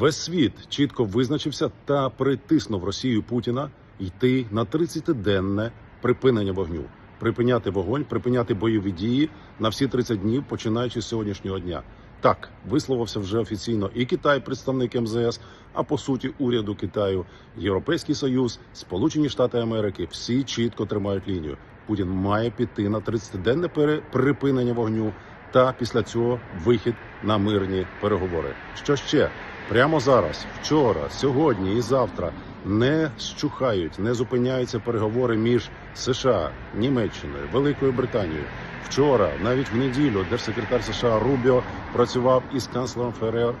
Весь світ чітко визначився та притиснув Росію Путіна йти на 30-денне припинення вогню, припиняти вогонь, припиняти бойові дії на всі 30 днів, починаючи з сьогоднішнього дня. Так висловився вже офіційно і Китай, представник МЗС, а по суті, уряду Китаю, Європейський Союз, Сполучені Штати Америки всі чітко тримають лінію. Путін має піти на 30-денне припинення вогню та після цього вихід на мирні переговори. Що ще прямо зараз, вчора, сьогодні і завтра не щухають, не зупиняються переговори між США, Німеччиною, Великою Британією. Вчора, навіть в неділю, держсекретар США Рубіо працював із канцлером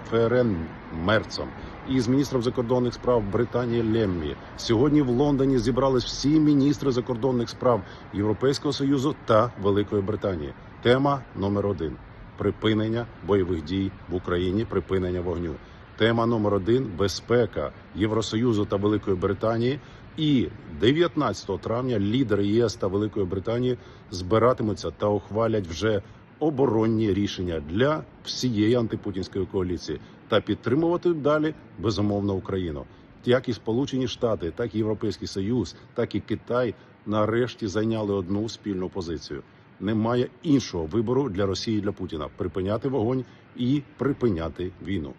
ФРН Мерцом і з міністром закордонних справ Британії Леммі. Сьогодні в Лондоні зібрались всі міністри закордонних справ Європейського союзу та Великої Британії. Тема номер один: припинення бойових дій в Україні, припинення вогню. Тема номер один безпека Євросоюзу та Великої Британії. І 19 травня лідери ЄС та Великої Британії збиратимуться та ухвалять вже оборонні рішення для всієї антипутінської коаліції та підтримувати далі безумовно Україну. Як і Сполучені Штати, так і Європейський Союз, так і Китай нарешті зайняли одну спільну позицію. Немає іншого вибору для Росії і для Путіна припиняти вогонь і припиняти війну.